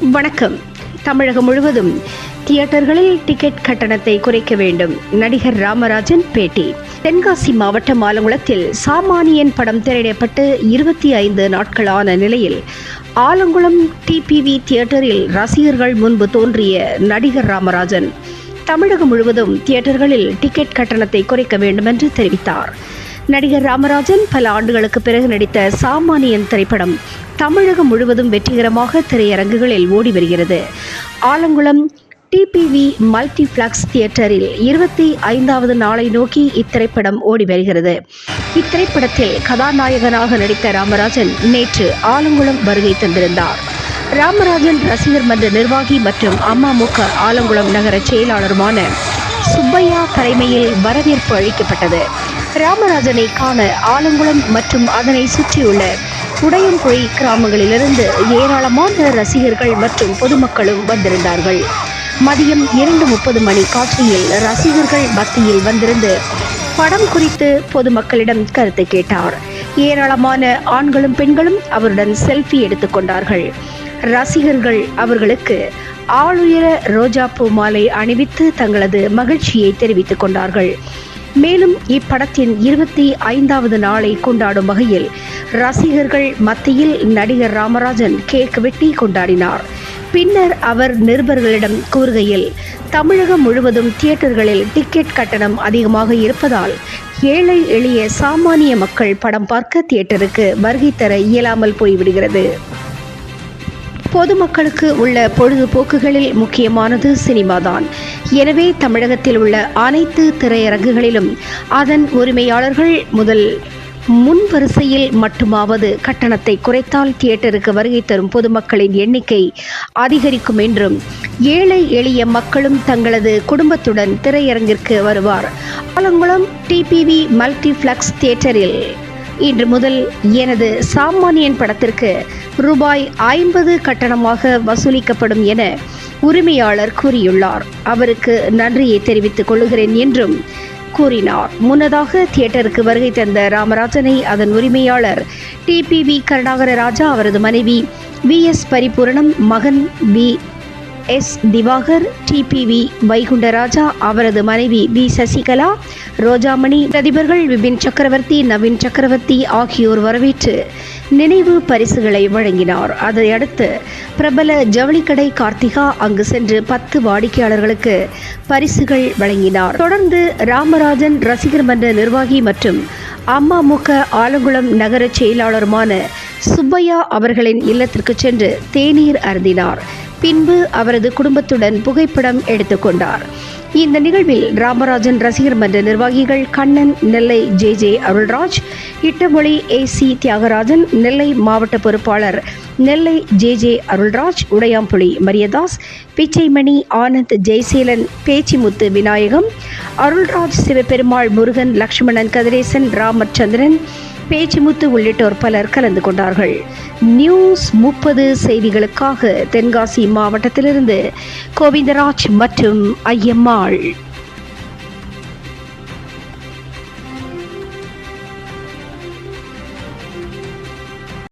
வணக்கம். தமிழகம் முழுவதும் தியேட்டர்களில் டிக்கெட் கட்டணத்தை குறைக்க வேண்டும். நடிகர் ராமராஜன் பேட்டி. தென்காசி மாவட்டம் ஆலங்குளத்தில் சாமானியன் படம் திரையிடப்பட்டு இருபத்தி ஐந்து நாட்களான நிலையில் ஆலங்குளம் டிபிவி தியேட்டரில் ரசிகர்கள் முன்பு தோன்றிய நடிகர் ராமராஜன் தமிழகம் முழுவதும் தியேட்டர்களில் டிக்கெட் கட்டணத்தை குறைக்க வேண்டும் என்று தெரிவித்தார். நடிகர் ராமராஜன் பல ஆண்டுகளுக்கு பிறகு நடித்த சாமானியன் திரைப்படம் தமிழகம் முழுவதும் வெற்றிகரமாக திரையரங்குகளில் ஓடி வருகிறது. ஆலங்குளம் டிபிவி மல்டிப்ளெக்ஸ் தியேட்டரில் இருபத்தி ஐந்தாவது நாளை நோக்கி இத்திரைப்படம் ஓடி வருகிறது. இத்திரைப்படத்தில் கதாநாயகனாக நடித்த ராமராஜன் நேற்று ஆலங்குளம் வருகை தந்திருந்தார். ராமராஜன் ரசிகர் மன்ற நிர்வாகி மற்றும் அமமுக ஆலங்குளம் நகர செயலாளருமான சுப்பையா தலைமையில் வரவேற்பு அளிக்கப்பட்டது. ராமராஜனை காண ஆலங்குளம் மற்றும் அதனை சுற்றியுள்ள உடையம்புழை கிராமங்களிலிருந்து ஏராளமான ரசிகர்கள் மற்றும் பொதுமக்களும் வந்திருந்தார்கள். மதியம் இரண்டு முப்பது மணி காட்சியில் ரசிகர்கள் மத்தியில் வந்திருந்து படம் குறித்து பொதுமக்களிடம் கருத்து கேட்டார். ஏராளமான ஆண்களும் பெண்களும் அவருடன் செல்ஃபி எடுத்துக்கொண்டார்கள் ரசிகர்கள் அவர்களுக்கு ஆளுயர பூ மாலை அணிவித்து தங்களது மகிழ்ச்சியை தெரிவித்துக் கொண்டார்கள். மேலும் இப்படத்தின் இருபத்தி ஐந்தாவது நாளை கொண்டாடும் வகையில் ரசிகர்கள் மத்தியில் நடிகர் ராமராஜன் கேக் வெட்டி கொண்டாடினார். பின்னர் அவர் நிருபர்களிடம் கூறுகையில் தமிழகம் முழுவதும் தியேட்டர்களில் டிக்கெட் கட்டணம் அதிகமாக இருப்பதால் ஏழை எளிய சாமானிய மக்கள் படம் பார்க்க தியேட்டருக்கு வருகை தர இயலாமல் போய்விடுகிறது. பொதுமக்களுக்கு உள்ள பொழுதுபோக்குகளில் முக்கியமானது சினிமாதான். எனவே தமிழகத்தில் உள்ள அனைத்து திரையரங்குகளிலும் அதன் உரிமையாளர்கள் முதல் முன் வரிசையில் மட்டுமாவது கட்டணத்தை குறைத்தால் தியேட்டருக்கு வருகை தரும் பொதுமக்களின் எண்ணிக்கை அதிகரிக்கும் என்றும் ஏழை எளிய மக்களும் தங்களது குடும்பத்துடன் திரையரங்கிற்கு வருவார். ஆலங்குளம் டிபிவி மல்டிஃப்ளக்ஸ் தியேட்டரில் இன்று முதல் எனது சாமானியன் படத்திற்கு ரூபாய் ஐம்பது கட்டணமாக வசூலிக்கப்படும் என உரிமையாளர் கூறியுள்ளார். அவருக்கு நன்றியை தெரிவித்துக் கொள்கிறேன் என்றும் கூறினார். முன்னதாக தியேட்டருக்கு வருகை தந்த ராமராஜனை அதன் உரிமையாளர் டிபிவி கருணாகர ராஜா அவரது மனைவி வி எஸ் பரிபூரணம் மகன் V S Divakar TPV Vaikundaraja அவரது மனைவி வி சசிகலா ரோஜாமணி அதிபர்கள் விபின் சக்கரவர்த்தி நவீன் சக்கரவர்த்தி ஆகியோர் வரவேற்று நினைவு பரிசுகளை வழங்கினார். அதையடுத்து பிரபல ஜவுளிக்கடை கார்த்திகா அங்கு சென்று பத்து வாடிக்கையாளர்களுக்கு பரிசுகள் வழங்கினார். தொடர்ந்து ராமராஜன் ரசிகர் மன்ற நிர்வாகி மற்றும் அம்மாமுக ஆலங்குளம் நகர செயலாளருமான சுப்பையா அவர்களின் இல்லத்திற்கு சென்று தேநீர் அருந்தினார். பின்பு அவரது குடும்பத்துடன் புகைப்படம் எடுத்துக்கொண்டார். இந்த நிகழ்வில் ராமராஜன் ரசிகர் மன்ற நிர்வாகிகள் Kannan Nellai J J Arulraj Ittamozhi A C Thiyagarajan Nellai மாவட்ட பொறுப்பாளர் நெல்லை ஜே ஜே அருள்ராஜ் உடையாம்புலி மரியதாஸ் பிச்சைமணி ஆனந்த் ஜெய்சீலன் பேச்சிமுத்து விநாயகம் அருள்ராஜ் சிவபெருமாள் முருகன் லக்ஷ்மணன் கதிரேசன் ராமச்சந்திரன் பேச்சுமுத்து உள்ளிட்டோர் பலர் கலந்து கொண்டார்கள். நியூஸ் முப்பது செய்திகளுக்காக தென்காசி மாவட்டத்திலிருந்து கோவிந்தராஜ் மற்றும் ஐயம்மாள்.